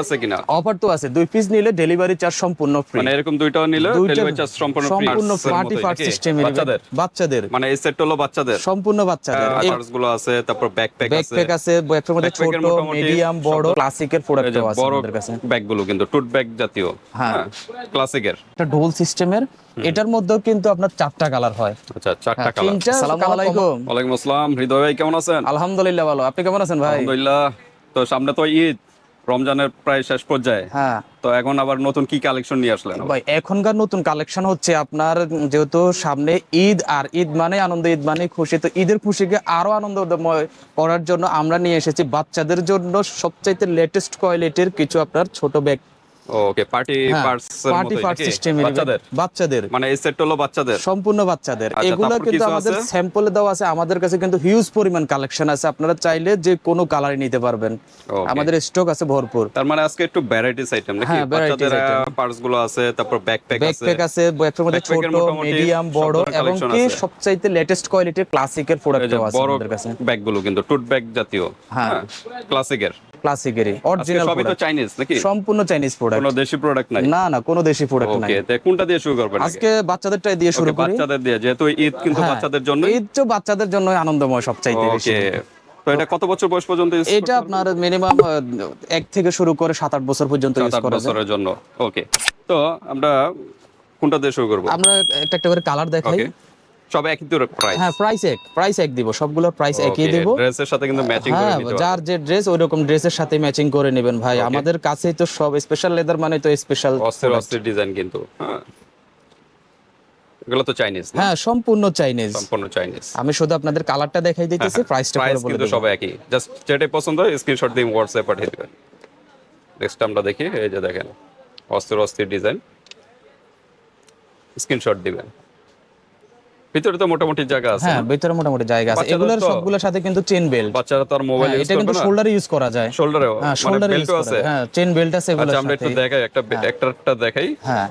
আছে কিনা? অফার তো আছে। দুই পিস নিলে ডেলিভারি চার্জ সম্পূর্ণ ফ্রি মানে এরকম দুইটাও নিলে ডেলিভারি চার্জ সম্পূর্ণ free। সম্পূর্ণ পার্টি পার্ট নাকি? সিস্টেম বাচ্চাদের? বাচ্চাদের। মানে এই সেট হলো বাচ্চাদের? সম্পূর্ণ বাচ্চাদের। গুলো আছে তারপর ব্যাকপ্যাক আছে। ব্যাকপ্যাক আছে ব্যাকপ্যাকের মধ্যে ছোট মিডিয়াম বড় ক্লাসিকের প্রোডাক্ট আছে আমাদের কাছে। ব্যাগগুলো কিন্তু টুট ব্যাগ জাতীয়। হ্যাঁ। হ্যাঁ ক্লাসিকের একটা ডোল সিস্টেমের এটার মধ্যেও কিন্তু আপনার চারটা কালার হয়। আচ্ছা চারটা কালার আসসালামু আলাইকুম। ওয়ালাইকুম আসসালাম। হৃদয় ভাই কেমন আছেন? আলহামদুলিল্লাহ ভালো। আপনি কেমন আছেন ভাই? আলহামদুলিল্লাহ। তো সামনে তো ঈদ। রমজানের প্রায় শেষ পর্যায়ে। হ্যাঁ। তো এখন আবার নতুন কি কালেকশন নিয়ে আসলেন ভাই এখনকার নতুন কালেকশন হচ্ছে আপনার যেহেতু সামনে ঈদ আর ঈদ মানে আনন্দ ঈদ মানে খুশি। তো ঈদের খুশিকে আরও আনন্দময় করার জন্য আমরা নিয়ে এসেছি। বাচ্চাদের জন্য সবচাইতে লেটেস্ট কোয়ালিটির কিছু আপনার ছোট bag okay party parts party বাচ্চাদের? বাচ্চাদের। মানে এই সেট হলো বাচ্চাদের? সম্পূর্ণ বাচ্চাদের। আচ্ছা, এগুলো কিন্তু আমাদের স্যাম্পলে দেওয়া আছে। আমাদের কাছে কিন্তু হিউজ পরিমাণ কালেকশন আছে। আপনারা চাইলে যে কোনো কালারই নিতে পারবেন। আমাদের স্টক আছে ভরপুর। তার মানে আজকে একটু ভ্যারাইটিস আইটেম নাকি? হ্যাঁ, বাচ্চাদের পার্টসগুলো আছে তারপর ব্যাকপ্যাক আছে। ব্যাকপ্যাক আছে ব্যাকপ্যাকের মধ্যে ছোট মিডিয়াম বড় এবং কি সবচাইতে লেটেস্ট কোয়ালিটির ক্লাসিকের প্রোডাক্ট আছে আমাদের কাছে। ব্যাগগুলো কিন্তু টুট ব্যাগ জাতীয়। হ্যাঁ। ক্লাসিকের ক্লাসিকেরই অরিজিনাল সবই তো চাইনিজ নাকি? সম্পূর্ণ চাইনিজ প্রোডাক্ট কোনো দেশি প্রোডাক্ট নাই? না না কোনো দেশি প্রোডাক্ট নাই। ওকে কোনটা দিয়ে শুরু করবেন আজকে বাচ্চাদেরটাই দিয়ে শুরু করি। বাচ্চাদের দিয়ে যেহেতু ঈদ কিন্তু হ্যাঁ, বাচ্চাদের জন্য ঈদ তো বাচ্চাদের জন্য আনন্দময় সবচাইতে বেশি। তো এটা কত বছর বয়স পর্যন্ত এটা আপনার মিনিমাম এক থেকে শুরু করে সাত আট বছর পর্যন্ত ইউজ করা বছরের জন্য। ওকে তো আমরা কোনটা দিয়ে শুরু করব? আমরা একটা একটা করে কালার দেখাই। সব একই তো প্রাইস হ্যাঁ প্রাইস এক প্রাইস এক দিব সবগুলোর প্রাইস একই দিব। ড্রেসের সাথে কিন্তু ম্যাচিং করে হ্যাঁ নিতে যার যে ড্রেস ওই রকম ড্রেসের সাথে ম্যাচিং করে নেবেন ভাই। আমাদের কাছেই তো সব স্পেশাল লেদার মানে তো স্পেশাল অস্থির অস্থির ডিজাইন কিন্তু হ্যাঁ। এগুলো তো চাইনিজ হ্যাঁ সম্পূর্ণ চাইনিজ সম্পূর্ণ চাইনিজ আমি শুধু আপনাদের কালারটা দেখাই দিতেছি প্রাইসটা প্রাইস পরে বলে কিন্তু সব একই। জাস্ট যেটাই পছন্দ হয় স্ক্রিনশট দিয়ে হোয়াটসঅ্যাপ পাঠিয়ে দিবেন। নেক্সট আমরা দেখি এই যে দেখেন অস্থির অস্থির ডিজাইন স্ক্রিনশট দিবেন। ভিতরে তো মোটামুটি জায়গা আছে হ্যাঁ ভিতরে মোটামুটি জায়গা আছে। এগুলোর সবগুলোর সাথে কিন্তু চেন বেল্ট বাচ্চারা তো আর মোবাইল ইউজ এটা কিন্তু শোল্ডারে ইউজ করা যায়। শোল্ডারেও হ্যাঁ মানে শোল্ডারে ইউজ করা আছে। হ্যাঁ চেন বেল্ট আছে এগুলোর আচ্ছা আমরা একটু দেখাই একটা একটা একটা দেখাই। হ্যাঁ।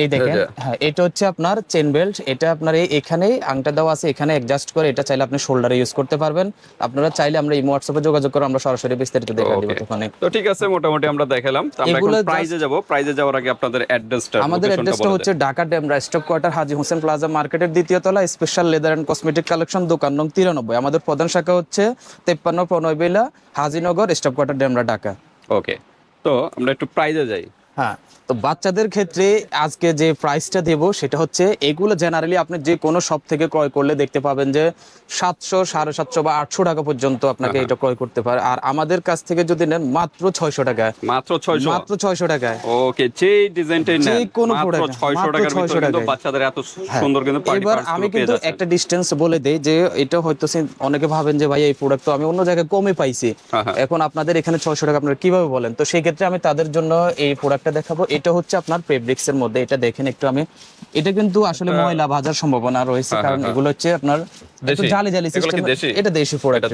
এই দেখেন হ্যাঁ এটা হচ্ছে আপনার চেন বেল্ট এটা আপনার এই এখানেই আংটা দেওয়া আছে এখানে অ্যাডজাস্ট করে এটা চাইলে আপনি শোল্ডারে ইউজ করতে পারবেন। আপনারা চাইলে আমরা এই হোয়াটসঅ্যাপে যোগাযোগ করে আমরা সরাসরি বিস্তারিত দেখা দিব. তখন তো ঠিক আছে মোটামুটি আমরা দেখালাম। তো আমরা এখন প্রাইজে যাব। প্রাইজে যাওয়ার আগে আপনাদের অ্যাড্রেসটা আমাদের অ্যাড্রেসটা হচ্ছে Dhaka Demra stock quarter Haji Hossain plaza মার্কেটের দ্বিতীয় তলা special leather and cosmetic collection দোকান নং তিরানব্বই। আমাদের প্রধান শাখা হচ্ছে তেপ্পান্ন প্রণয়বেলা Hajinagar stock quarter Demra Dhaka. Okay তো আমরা একটু প্রাইজে যাই। হ্যাঁ। তো বাচ্চাদের ক্ষেত্রে আজকে যে প্রাইসটা দেব সেটা হচ্ছে এগুলো জেনারেলি আপনি যে কোনো শপ থেকে ক্রয় করলে দেখতে পাবেন যে সাতশো সাড়ে সাতশো বা আটশো টাকা পর্যন্ত আপনাকে এটা ক্রয় করতে পারে। আর আমাদের কাছ থেকে যদি নেন মাত্র ছয়শো টাকায় মাত্র 600 মাত্র ছয়শো টাকায়। ওকে যে ডিজাইনটাই যে কোনো 600 মাত্র টাকার 600 ভিতরে কিন্তু বাচ্চাদের এত সুন্দর কিন্তু পার্টি এবার আমি কিন্তু একটা ডিস্টেন্স বলে দেই যে এটা হয়তো অনেকে ভাবেন যে ভাই এই প্রোডাক্ট তো আমি অন্য জায়গায় কমে পাইছি। হ্যাঁ, হ্যাঁ। এখন আপনাদের এখানে ছয়শো টাকা আপনারা কীভাবে বলেন? তো সেই ক্ষেত্রে আমি তাদের জন্য এই প্রোডাক্টটা দেখাবো। এটা হচ্ছে আপনার ফেব্রিক্স এর মধ্যে এটা দেখেন একটু আমি। এটা কিন্তু আসলে ময়লা ভাজার সম্ভাবনা রয়েছে হ্যাঁ, কারণ হ্যাঁ, এগুলো হচ্ছে আপনার? জালি জালি সিস্টেম এটা দেশি প্রোডাক্ট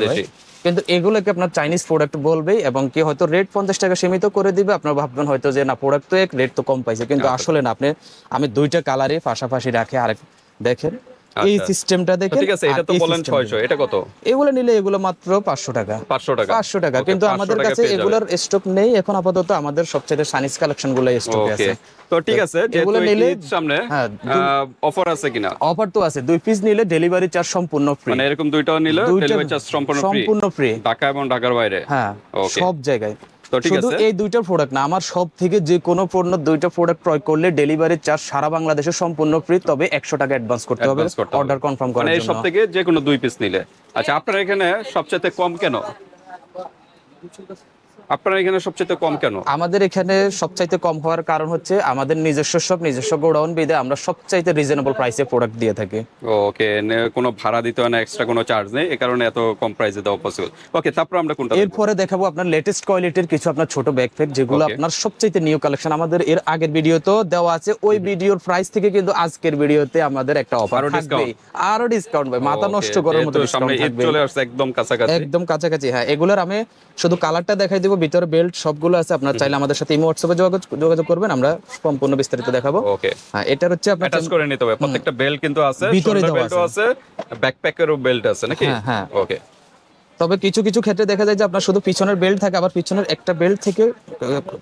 কিন্তু এগুলোকে আপনার চাইনিজ প্রোডাক্ট বলবে এবং কি হয়তো রেট পঞ্চাশ টাকা সীমিত করে দিবে আপনার ভাববেন হয়তো যে না প্রোডাক্ট তো এক রেট তো কম পাইছে। কিন্তু আচ্ছা। আসলে না আপনি আমি দুইটা কালারে পাশাপাশি রাখে আরেক দেখেন। এই আচ্ছা। সিস্টেমটা দেখেন ঠিক আছে এটা তো বলেন 600 এটা কত? এগুলো নিলে এগুলো মাত্র পাঁচশো টাকা। 500 টাকা। পাঁচশো টাকা। কিন্তু আমাদের কাছে এগুলোর স্টক নেই। এখন আপাতত আমাদের সবচেয়ে সানিস কালেকশনগুলো স্টকে আছে। তো ঠিক আছে এগুলো নিলে- সামনে হ্যাঁ, অফার আছে কিনা? অফার তো আছে। দুই পিস নিলে ডেলিভারি চার্জ সম্পূর্ণ ফ্রি মানে এরকম দুইটাও নিলে ডেলিভারি চার্জ সম্পূর্ণ ফ্রি সম্পূর্ণ ফ্রি ঢাকা এবং ঢাকার বাইরে। হ্যাঁ সব জায়গায়। শুধু এই দুইটা প্রোডাক্ট না আমার সব থেকে যে কোনো পণ্য দুইটা প্রোডাক্ট ক্রয় করলে ডেলিভারি চার্জ সারা বাংলাদেশে সম্পূর্ণ ফ্রি তবে একশো টাকা অ্যাডভান্স করতে হবে। অর্ডার কনফার্ম মানে করার জন্য। সব থেকে যে কোনো দুই পিস নিলে। আচ্ছা আপনার এখানে সবচেয়ে কম কেন? আপনার এখানে সবচেয়ে কম কেন? আমাদের এখানে সবচাইতে কম হওয়ার কারণ হচ্ছে আমাদের নিজস্ব সব নিজস্ব গোডাউন বিদে আমরা সবচাইতে রিজনেবল প্রাইসে প্রোডাক্ট দিয়ে থাকি। ওকে কোনো ভাড়া দিতে হয় না এক্সট্রা কোনো চার্জ নেই এই কারণে এত কম প্রাইসে দেওয়া পসিবল ওকে তারপর আমরা কোনটা এরপরে দেখাবো আপনার লেটেস্ট কোয়ালিটির কিছু আপনার ছোট ব্যাকপ্যাক যেগুলো আপনার সবচাইতে নিউ কালেকশন আমাদের এর আগের ভিডিওতেও দেওয়া আছে ওই ভিডিওর প্রাইস থেকে কিন্তু আজকের ভিডিওতে আমাদের একটা অফার থাকবে আরও ডিসকাউন্ট ভাই মাথা নষ্ট করার মতো সামনে ডিসকাউন্ট থাকবে চলে আসছে একদম কাছাকাছি। একদম কাছাকাছি হ্যাঁ এগুলোর আমি শুধু কালারটা দেখাই দিব ভিতরে বেল্ট সবগুলো আছে। আপনার চাইলে আমাদের সাথে ইমো হোয়াটসঅ্যাপে যোগাযোগ যোগাযোগ করবেন আমরা সম্পূর্ণ বিস্তারিত দেখাবো। ওকে। হ্যাঁ এটার হচ্ছে আপনার অ্যাটাচ করে নিতে হবে। প্রত্যেকটা বেল্ট কিন্তু আছে ভিতরে বেল্ট আছে। ব্যাকপ্যাকেরও বেল্ট আছে নাকি? হ্যাঁ, হ্যাঁ। ওকে। তবে কিছু কিছু ক্ষেত্রে দেখা যায় যে আপনার শুধু পিছনের বেল্ট থাকে আবার পিছনের একটা বেল্ট থেকে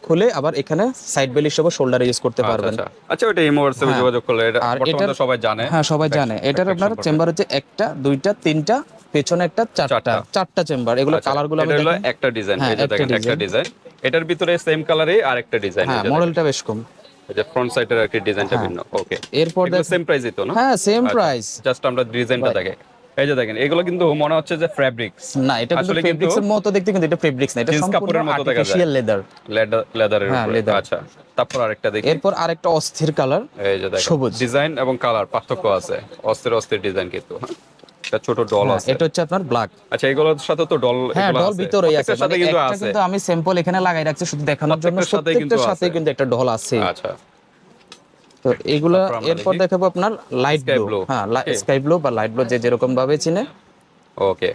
খুলে আবার এখানে সাইড বেল্ট হিসেবে শোল্ডারে ইউজ করতে আচ্ছা পারবেন। আচ্ছা। আচ্ছা ওটা ইমো হোয়াটসঅ্যাপে যোগাযোগ করলে এটা বর্তমানে সবাই জানে। হ্যাঁ সবাই জানে। এটার আপনার চেম্বার হচ্ছে একটা দুইটা তিনটা পেছনে একটা চারটা। চারটা। চেম্বার এগুলো আচ্ছা, কালারগুলো আমি এটা হলো দেখাই। একটা ডিজাইন হ্যাঁ, এই যে দেখেন একটা ডিজাইন এটার ভিতরে সেম কালারে আরেকটা ডিজাইন হ্যাঁ মডেলটা বেশ কম। যে ফ্রন্ট সাইডের একটি ডিজাইনটা ভিন্ন। ওকে এরপর সেম প্রাইসই তো না? হ্যাঁ সেম প্রাইস জাস্ট আমরা ডিজাইনটা দেখে। এই যে দেখেন এগুলো কিন্তু মনে হচ্ছে যে ফ্যাব্রিক্স না এটা কিন্তু এর মতো দেখতে কিন্তু এটা ফেব্রিক্স না এটা সম্পূর্ণ। আর্টিফিশিয়াল লেদার লেদারের হ্যাঁ, উপরে। আচ্ছা তারপর আরেকটা দেখি। এরপর আরেকটা অস্থির কালার এই যে দেখেন সবুজ। ডিজাইন এবং কালার পার্থক্য আছে। অস্থির অস্থির ডিজাইন কিন্তু। হ্যাঁ একটা ছোট ডল আছে। এটা হচ্ছে আপনার ব্ল্যাক আচ্ছা এগুলোর সাথে তো ডল হ্যাঁ ডল। ভিতরেই আছে। সাথে মানে কিন্তু আছে। কিন্তু আমি স্যাম্পল এখানে লাগাই রাখছি শুধু দেখানোর জন্য। সাথেই কিন্তু সাথে কিন্তু একটা ঢল আছে। আচ্ছা। তো এগুলা এরপর দেখাবো আপনার লাইট ব্লু হ্যাঁ স্কাই ব্লু বা লাইট ব্লু যে যেরকম ভাবে চিনে। ওকে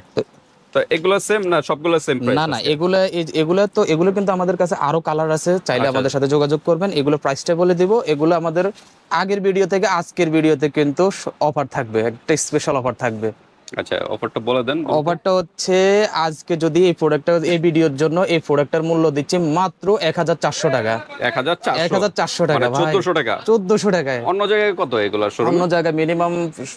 তো এগুলো সেম না? সবগুলো সেম প্রাইস না না এগুলা এগুলো এগুলা তো এগুলো কিন্তু আমাদের কাছে আরও কালার আছে। চাইলে আচ্ছা। আমাদের সাথে যোগাযোগ করবেন। এগুলো প্রাইসটা বলে দিব। এগুলো আমাদের আগের ভিডিও থেকে আজকের ভিডিওতে কিন্তু অফার থাকবে। একটা স্পেশাল অফার থাকবে। আচ্ছা অফারটা বলে দেন অফারটা হচ্ছে আজকে যদি এই প্রোডাক্টটা এই ভিডিওর জন্য এই প্রোডাক্টটার মূল্য দিচ্ছে মাত্র এক হাজার চারশো টাকা। এক হাজার এক হাজার চারশো টাকা ভাই। চোদ্দশো টাকা? চোদ্দশো টাকায়। অন্য জায়গায় কত এগুলো? অন্য জায়গায় মিনিমাম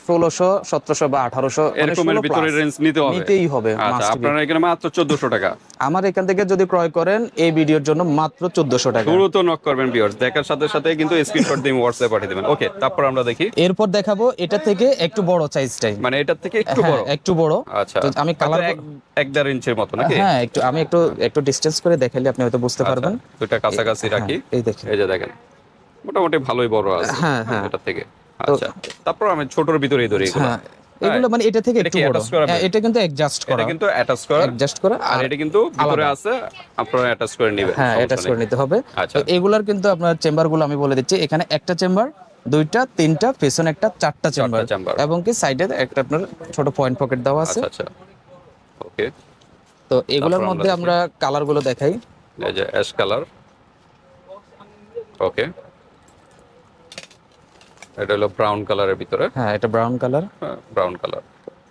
ষোলোশো সতেরোশো বা আঠারোশো এরকমের ভিতরে রেঞ্জ নিতে হবে। নিতেই হবে আচ্ছা আপনারা এখানে মাত্র 1400 টাকা। আমার এখান থেকে যদি ক্রয় করেন এই ভিডিওর জন্য মাত্র চোদ্দশো টাকা। দ্রুত নক করবেন ভিউয়ার্স দেখার সাথে সাথে কিন্তু স্ক্রিনশট দিয়ে হোয়াটসঅ্যাপ পাঠিয়ে দিবেন। ওকে তারপর আমরা দেখি। এরপর দেখাবো এটা থেকে একটু বড় সাইজটাই মানে এটার থেকে একটু হ্যাঁ বড়? একটু বড়। আচ্ছা। তো আমি কালার এক এক দেড় ইঞ্চির মতো নাকি? হ্যাঁ একটু আমি একটু একটু ডিসটেন্স করে দেখাইলে আপনি হয়তো বুঝতে পারবেন। আচ্ছা, দুটা কাছাকাছি রাখি হ্যাঁ, এই দেখেন। এই যে দেখেন মোটামুটি ভালোই বড় আছে হ্যাঁ, হ্যাঁ। এটার থেকে। আচ্ছা তারপর আমি ছোটর ভিতরেই ধরি এগুলো। হ্যাঁ এগুলো মানে এটা থেকে একটু বড়। হ্যাঁ, এটা কিন্তু অ্যাডজাস্ট করা। এটা কিন্তু অ্যাটাচ করা। অ্যাডজাস্ট করা আর এটা কিন্তু ভিতরে আছে আপনারা অ্যাটাচ করে নেবেন হ্যাঁ অ্যাটাচ করে নিতে হবে। আচ্ছা। তো এগুলার কিন্তু আপনার চেম্বারগুলো আমি বলে দিচ্ছি। এখানে একটা চেম্বার দুইটা তিনটা পেছনে একটা চারটা চেম্বার। এবং কি সাইডে একটা আপনার ছোট পয়েন্ট পকেট দেওয়া আছে। আচ্ছা আচ্ছা। ওকে তো এগুলোর মধ্যে আমরা কালারগুলো দেখাই। এই যে অ্যাশ কালার ওকে এটা হলো ব্রাউন কালারের ভিতরে। হ্যাঁ এটা ব্রাউন কালার ব্রাউন কালার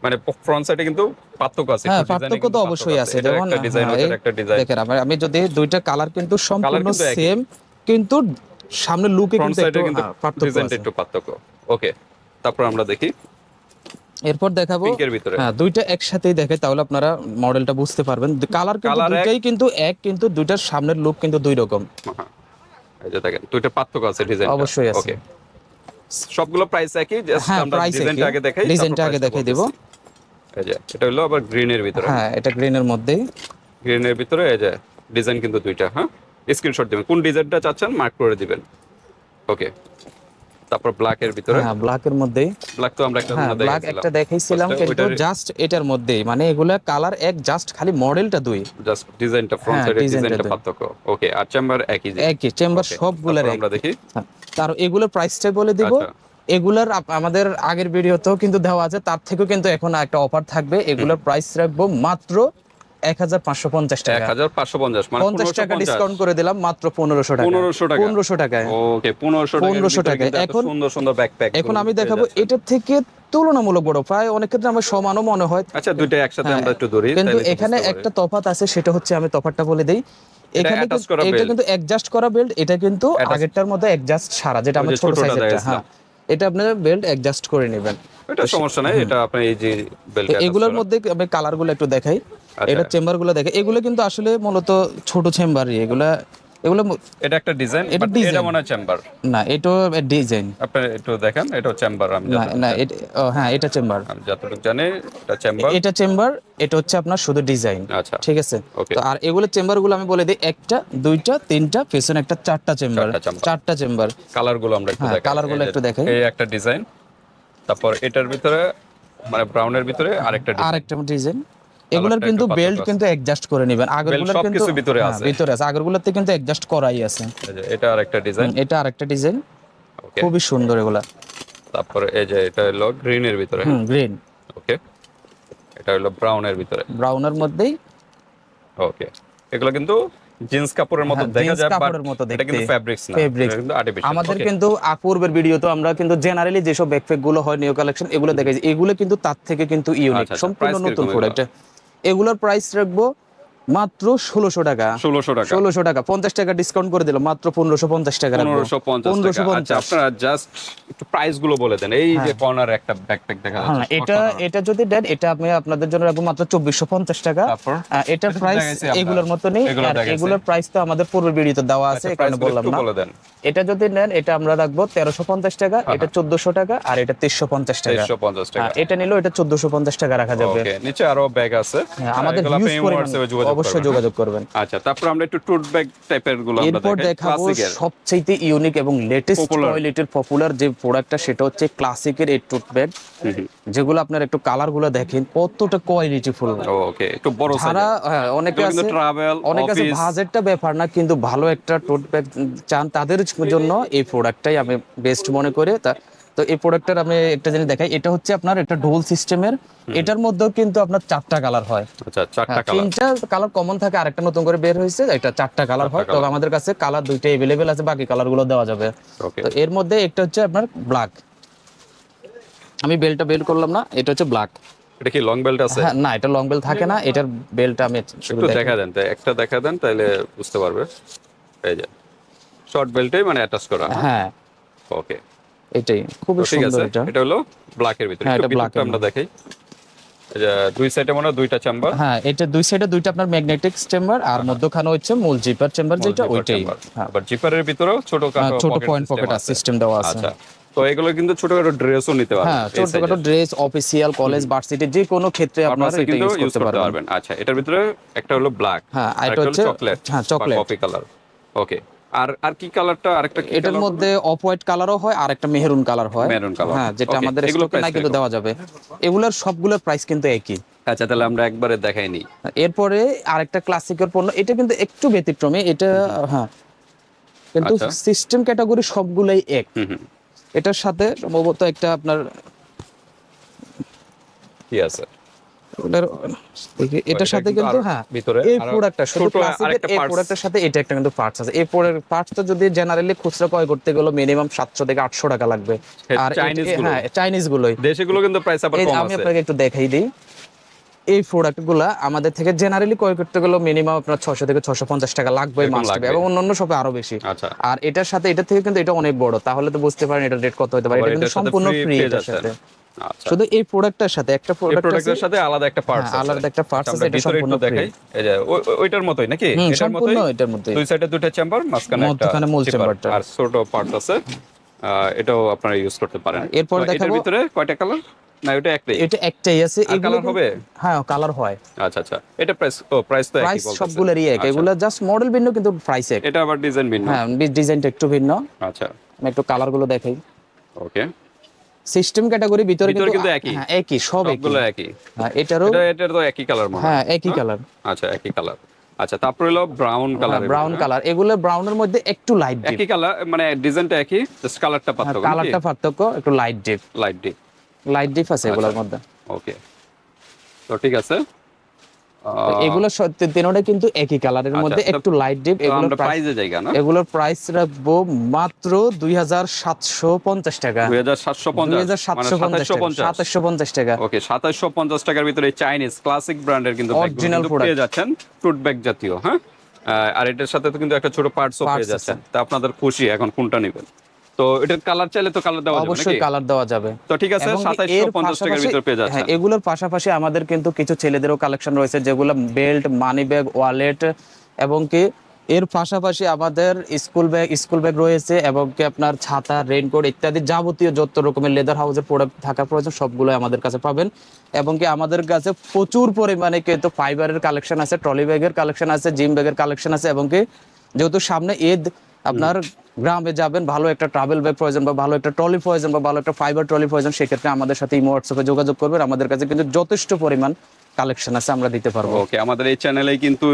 মানে ফ্রন্ট সাইডে কিন্তু পার্থক্য আছে হ্যাঁ পার্থক্য তো অবশ্যই আছে। যেমন একটা ডিজাইন হ্যাঁ, দেখেন আমি যদি দুইটা কালার কিন্তু সম্পূর্ণ সেম কিন্তু সামনে লুকে কিন্তু একটু হ্যাঁ, পার্থক্য আছে। একটু পার্থক্য। ওকে তারপর আমরা দেখি। এরপর দেখাবো হ্যাঁ দুইটা একসাথেই দেখে তাহলে আপনারা মডেলটা বুঝতে পারবেন। কালার কিন্তু দুইটাই কিন্তু এক কিন্তু দুইটার সামনের লুক কিন্তু দুই রকম। এই যে দেখেন দুইটা পার্থক্য আছে ডিজাইন অবশ্যই আছে। সবগুলো প্রাইস একই জাস্ট হ্যাঁ আমরা ডিজাইনটা আগে দেখাই ডিজাইনটা আগে দেখাই দেব। এই যে এটা হলো আবার গ্রিনের ভিতরে। হ্যাঁ এটা গ্রিনের মধ্যেই। গ্রিনের ভিতরে এই যে ডিজাইন কিন্তু দুইটা হ্যাঁ? স্ক্রিনশট দিবেন। কোন ডিজাইনটা চাচ্ছেন মার্ক করে দিবেন। ওকে তারপর ব্ল্যাক এর ভিতরে। হ্যাঁ ব্ল্যাকের মধ্যেই। ব্ল্যাক তো আমরা একটা হ্যাঁ মনে ব্ল্যাক একটা দেখাইছিলাম কিন্তু জাস্ট এটার মধ্যেই। মানে এগুলা কালার এক জাস্ট খালি মডেলটা দুই। জাস্ট ডিজাইনটা ফ্রন্ট সাইডের ডিজাইনটা পার্থক্য। ওকে আর চেম্বার একই একই চেম্বার সবগুলার আমরা দেখি। হ্যাঁ, তার এগুলোর প্রাইসটা বলে দিব। আচ্ছা। এগুলার আমাদের আগের ভিডিওতেও কিন্তু দেওয়া আছে তার থেকেও কিন্তু এখন একটা অফার থাকবে। এগুলোর প্রাইস রাখব মাত্র এক হাজার পাঁচশো পঞ্চাশ টাকা। হাজার পাঁচশো পঞ্চাশ মানে পঞ্চাশ টাকা ডিসকাউন্ট করে দিলাম মাত্র পনেরোশো টাকা। পনেরোশো টাকা। পনেরোশো টাকায়। ওকে পনেরোশো 1500 টাকায়। এখন সুন্দর সুন্দর ব্যাকপ্যাক এখন আমি দেখাবো এটার থেকে তুলনামূলক বড়। প্রায় অনেক ক্ষেত্রে আমার সমানও মনে হয়। আচ্ছা দুইটা একসাথে আমরা একটু ধরি হ্যাঁ, কিন্তু এখানে একটা তফাত আছে সেটা হচ্ছে আমি তফাতটা বলে দেই। এখানে এটা কিন্তু অ্যাডজাস্ট করা বেল্ট এটা কিন্তু আগেরটার মতো অ্যাডজাস্ট সারা যেটা আমার ছোট সাইজেরটা হ্যাঁ। এটা আপনারা বেল্ট অ্যাডজাস্ট করে নেবেন। এটা সমস্যা নাই এটা আপনি এই যে বেল্ট এগুলোর মধ্যে আমি কালারগুলো একটু দেখাই। আচ্ছা। এটা চেম্বারগুলো দেখে এগুলো কিন্তু আসলে মূলত ছোট চেম্বারই এগুলা এগুলো এটা একটা ডিজাইন এটা এটা মনে হয় চেম্বার না এটা ডিজাইন আপনি একটু দেখেন এটা চেম্বার আমি না না এটা হ্যাঁ এটা চেম্বার আমি যতটুকু জানি এটা চেম্বার এটা চেম্বার এটা হচ্ছে আপনার শুধু ডিজাইন আচ্ছা। ঠিক আছে? তো আর এগুলো চেম্বারগুলো আমি বলে দিই একটা দুইটা তিনটা পেছনে একটা চারটা চেম্বার চারটা চেম্বার কালারগুলো আমরা একটু হ্যাঁ, দেখাই। colour গুলো একটু দেখাই। এই একটা ডিজাইন তারপর এটার ভিতরে মানে ব্রাউনের ভিতরে আরেকটা ডিজাইন আর একটা ডিজাইন এগুলোর কিন্তু বেল্ট কিন্তু অ্যাডজাস্ট করে নেবেন। আগেরগুলোর কিন্তু ভিতরে হ্যাঁ, আছে। ভিতরে আছে। আগেরগুলোতে কিন্তু অ্যাডজাস্ট করাই আছে। এটা আরেকটা ডিজাইন এটা আরেকটা ডিজাইন খুবই সুন্দর এগুলা। তারপরে এই যে এটা হলো গ্রিনের ভিতরে। হুম গ্রিন ওকে এটা হলো ব্রাউনের ভিতরে। ব্রাউনের মধ্যেই। ওকে এগুলো কিন্তু জিন্স কাপড়ের মতো হ্যাঁ, দেখা যায় কাপড়ের মতো এটা কিন্তু দেখতে। ফ্যাব্রিক্স না। এটা কিন্তু আর্টিফিশিয়াল আমাদের কিন্তু পূর্বের ভিডিও তো আমরা কিন্তু জেনারেলি যেসব ব্যাকপ্যাকগুলো হয় নিউ কালেকশন এগুলো দেখাই এগুলো কিন্তু তার থেকে কিন্তু ইউনিক আচ্ছা, আচ্ছা, সম্পূর্ণ নতুন প্রোডাক্ট এগুলোর প্রাইস রাখব মাত্র ষোলোশো টাকা। ষোলোশো টাকা। ষোলোশো টাকা। পঞ্চাশ টাকা ডিসকাউন্ট করে দিলাম মাত্র পনেরোশো পঞ্চাশ টাকা পনেরোশো পঞ্চাশ টাকা। আচ্ছা আপনারা জাস্ট একটু প্রাইসগুলো বলে দেন। এই যে কর্নার একটা ব্যাকপ্যাক দেখা হ্যাঁ যাচ্ছে এটা এটা যদি দেন এটা আমি আপনাদের জন্য রাখব মাত্র চব্বিশশো পঞ্চাশ টাকা। এটার এটা প্রাইস এগুলোর মতো নেই এগুলোর প্রাইস তো আমাদের পূর্বের ভিডিওতে দেওয়া আছে আচ্ছা, এখানে বললাম না। বলে দেন। এটা যদি নেন এটা আমরা রাখব তেরোশো পঞ্চাশ টাকা এটা চোদ্দশো টাকা আর এটা তেইশশো পঞ্চাশ টাকা। টাকা। হ্যাঁ, এটা নিলেও এটা চোদ্দশো পঞ্চাশ টাকা রাখা যাবে। নিচে আরও ব্যাগ আছে। হ্যাঁ, আমাদের অবশ্যই যোগাযোগ করবেন। হ্যাঁ? আচ্ছা তারপর আমরা একটু টুট ব্যাগ টাইপেরগুলো এরপর দেখাবো সবচেয়ে ইউনিক এবং লেটেস্ট. কোয়ালিটির পপুলার যে প্রোডাক্টটা সেটা হচ্ছে ক্লাসিকের এই টুথ ব্যাগ যেগুলো আপনার একটু কালারগুলো দেখেন কতটা কোয়ালিটি ফুল ওকে একটু বড় হ্যাঁ, অনেকে আছে travel, অনেক আছে। বাজেটটা ব্যাপার না কিন্তু ভালো একটা টোট ব্যাগ চান তাদের জন্য এই প্রোডাক্টটাই আমি বেস্ট মনে করি তা তো এই প্রোডাক্টটার আমি একটা জিনিস দেখাই এটা হচ্ছে আপনার একটা ডোল সিস্টেমের এটার মধ্যেও কিন্তু আপনার চারটা কালার হয়। আচ্ছা চারটা হ্যাঁ, তিনটা কালার কমন থাকে আরেকটা নতুন করে বের হয়েছে এটা চারটা কালার হয়। তবে আমাদের কাছে কালার দুইটা এভেলেবেল আছে বাকি কালারগুলো দেওয়া যাবে। তো এর মধ্যে একটা হচ্ছে আপনার ব্ল্যাক আমি বেলটা বেল করলাম না এটা হচ্ছে ব্ল্যাক এটা কি লং বেল্ট আছে? হ্যাঁ না এটা লং বেল থাকে না এটার বেলটা আমি একটু দেখা দেন তাই একটা দেখা দেন তাহলে বুঝতে পারবে। এই যে শর্ট বেল্টই মানে অ্যাটাচ করা। হ্যাঁ। ওকে। এটাই ঠিক সুন্দর এটা। এটা হলো ভিতরে। হ্যাঁ, এটা এর আমরা দেখাই। দুই সাইডে মনে হয় দুইটা চেম্বার হ্যাঁ এটা দুই সাইডে দুইটা আপনার ম্যাগনেটিক চেম্বার আর মধ্যখানে হচ্ছে মূল জিপার চেম্বার যেটা ওইটাই। হ্যাঁ। আবার জিপারের ভিতরেও ছোট হ্যাঁ, ছোট পয়েন্ট পকেট সিস্টেম দেওয়া আছে। আচ্ছা। তো এগুলো কিন্তু ছোটখাটো ড্রেসও নিতে পারবেন হ্যাঁ ছোটখাটো ড্রেস অফিসিয়াল কলেজ ভার্সিটি যে কোনো ক্ষেত্রে আপনারা ইউজ করতে পারবেন। আচ্ছা এটার ভিতরে একটা হলো ব্ল্যাক হ্যাঁ, আর একটা হচ্ছে- চকলেট হ্যাঁ, chocolate। কফি কালার ওকে আর আর কি কালারটা আরেকটা এটার মধ্যে অফ হোয়াইট কালারও হয় আর একটা মেহরুন কালার হয়। Maroon colour। হ্যাঁ যেটা আমাদের স্টকে নাই কিন্তু দেওয়া যাবে। এগুলোর সবগুলোর প্রাইস কিন্তু একই। আচ্ছা তাহলে আমরা একবারে দেখাই নি এরপরে আরেকটা ক্লাসিকের পণ্য এটা কিন্তু একটু ব্যতিক্রমী এটা হ্যাঁ। কিন্তু। সিস্টেম ক্যাটাগরি সবগুলাই এক। এটার সাথে সম্ভবত একটা আপনার কি আছে? ওটার এটার সাথে কিন্তু হ্যাঁ ভিতরে এই প্রোডাক্টটা শুধু ক্লাসিকের এই প্রোডাক্টের সাথে এটা একটা কিন্তু পার্টস আছে। এই পার্টসটা যদি জেনারেলি খুচরা ক্রয় করতে গেলে মিনিমাম সাতশো থেকে আটশো টাকা লাগবে। হ্যাঁ, আরগুলো। হ্যাঁ চাইনিজ গুলোই। কিন্তু প্রাইস আবার কম আমি আপনাকে একটু দেখাই দিই। এই প্রোডাক্টগুলো আমাদের থেকে জেনারেলি ক্রয় করতে গেলে মিনিমাম আপনার ছশো থেকে ছশো পঞ্চাশ টাকা লাগবে এরকম লাগবে। এবং অন্যান্য শপে আরও বেশি। আচ্ছা। আর এটার সাথে এটা থেকে কিন্তু এটা অনেক বড়। তাহলে তো বুঝতে পারেন এটা রেট কত হতে পারে। এটা কিন্তু সম্পূর্ণ ফ্রি এটার সাথে। শুধু এই প্রোডাক্টটার সাথে একটা প্রোডাক্টের সাথে আলাদা একটা পার্টস হ্যাঁ, আছে। আলাদা একটা parts আচ্ছা, আছে, এটা সম্পূর্ণ দেখাই। এই যে ওই- ওই- ওইটার মতোই নাকি? এটার মতোই? এটার মধ্যেই দুই সাইডে দুইটা চেম্বার মাঝখানে একটা মধ্যখানে মূল চেম্বারটা। আর ছোট পার্টস আছে। এটাও আপনারা ইউজ করতে পারেন। এরপর দেখাবো- ভিতরে কয়টা কালার না ওটা একটাই? এটা একটাই আছে। এগুলো কালার হবে? হ্যাঁ কালার হয়। আচ্ছা আচ্ছা। এটা প্রাইস ও প্রাইস তো একই প্রাইস বলতেছে। সবগুলোরই এক। আচ্ছা, এগুলো জাস্ট মডেল ভিন্ন কিন্তু প্রাইস এক। এটা আবার ডিজাইন ভিন্ন। হ্যাঁ ডিজাইনটা একটু ভিন্ন। আচ্ছা। আমি একটু কালারগুলো দেখাই। ওকে সিস্টেম ক্যাটাগরি ভিতরে কিন্তু একই। হ্যাঁ একই সব একই। সবগুলো একই। হ্যাঁ এটারও এটা এটার তো একই কালার মনে হ্যাঁ। একই কালার আচ্ছা একই কালার আচ্ছা তারপরে হলো ব্রাউন কালার ব্রাউন কালার এগুলো ব্রাউনের মধ্যে একটু লাইট ডিপ একই কালার মানে ডিজাইনটা একই জাস্ট কালারটা পার্থক্য কালারটা পার্থক্য একটু light deep light deep light deep আছে এগুলোর আচ্ছা। মধ্যে। ওকে তো ঠিক আছে। এগুলো সত্যি কিন্তু একই কালারের মধ্যে আচ্ছা, একটু লাইট ডিপ তো এগুলোর প্রাইস জায়গা না? এগুলোর প্রাইস রাখব মাত্র দুই হাজার সাতশো পঞ্চাশ টাকা। দুই হাজার সাতশো দুই পঞ্চাশ হাজার মানে টাকা। ওকে সাতাশশো পঞ্চাশ টাকার ভিতরে চাইনিজ ক্লাসিক ব্র্যান্ডের কিন্তু product। পেয়ে যাচ্ছেন টুট ব্যাগ জাতীয় হ্যাঁ? আর এটার সাথে তো কিন্তু একটা ছোট পার্টসও Parts পেয়ে যাচ্ছেন। তা আপনাদের খুশি এখন কোনটা নেবেন? তো এটার কালার চাইলে তো কালার দেওয়া যাবে অবশ্যই কালার দেওয়া যাবে। তো ঠিক আছে এবং সাতাশশো এর পঞ্চাশ টাকার পাশাপাশি- ভিতরে পেয়ে হ্যাঁ এগুলোর পাশাপাশি আমাদের কিন্তু কিছু ছেলেদেরও কালেকশন রয়েছে যেগুলো বেল্ট মানি ব্যাগ ওয়ালেট এবং কি এর পাশাপাশি আমাদের স্কুল ব্যাগ স্কুল ব্যাগ রয়েছে এবং কি আপনার ছাতা রেইনকোট ইত্যাদি যাবতীয় যত রকমের লেদার হাউসের প্রোডাক্ট থাকা প্রয়োজন সবগুলো আমাদের কাছে পাবেন। এবং কি আমাদের কাছে প্রচুর পরিমাণে কিন্তু ফাইবারের কালেকশন আছে ট্রলি ব্যাগের কালেকশন আছে জিম ব্যাগের কালেকশন আছে এবং কি যেহেতু সামনে ঈদ আপনার গ্রামে যাবেন ভালো একটা ট্রাভেল ব্যাগ প্রয়োজন বা ভালো একটা ট্রলি প্রয়োজন বা ভালো একটা ফাইবার ট্রলি প্রয়োজন সেক্ষেত্রে আমাদের সাথে ইমো হোয়াটসঅ্যাপে যোগাযোগ করবেন। আমাদের কাছে কিন্তু যথেষ্ট পরিমাণ কালেকশন আছে আমরা দিতে পারব। ওকে আমাদের এই চ্যানেলে কিন্তু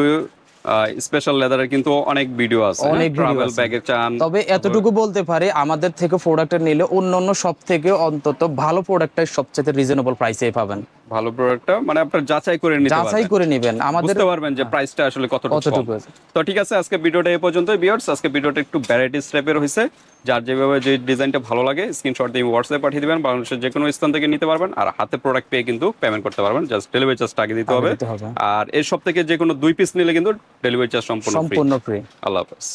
স্পেশাল লেদারের কিন্তু অনেক ভিডিও আছে অনেক ট্রাভেল ব্যাগের চান তবে এতটুকু বলতে পারে আমাদের থেকে প্রোডাক্টটা নিলে অন্য অন্য সব থেকে অন্তত ভালো প্রোডাক্টটাই সবচেয়ে রিজনেবল প্রাইসে পাবেন। ভালো প্রোডাক্টটা মানে আপনার যাচাই করে নিতে যাচাই করে নেবেন। আমাদের বুঝতে পারবেন যে প্রাইসটা আসলে কতটুকু। তো ঠিক আছে আজকে ভিডিওটা এই পর্যন্তই বিয়ার্স আজকে ভিডিওটা একটু ভ্যারাইটিস টাইপের হয়েছে যার যেভাবে যে ডিজাইনটা ভালো লাগে স্ক্রিনশট দিয়ে হোয়াটসঅ্যাপে পাঠিয়ে দিবেন বাংলাদেশের যে কোনো স্থান থেকে নিতে পারবেন আর হাতে প্রোডাক্ট পেয়ে কিন্তু পেমেন্ট করতে পারবেন। জাস্ট ডেলিভারি চার্জ আগে দিতে হবে। আর এর সব থেকে যে কোনো দুই পিস নিলে কিন্তু ডেলিভারি চার্জ সম্পূর্ণ ফ্রি সম্পূর্ণ ফ্রি আল্লাহ হাফেজ।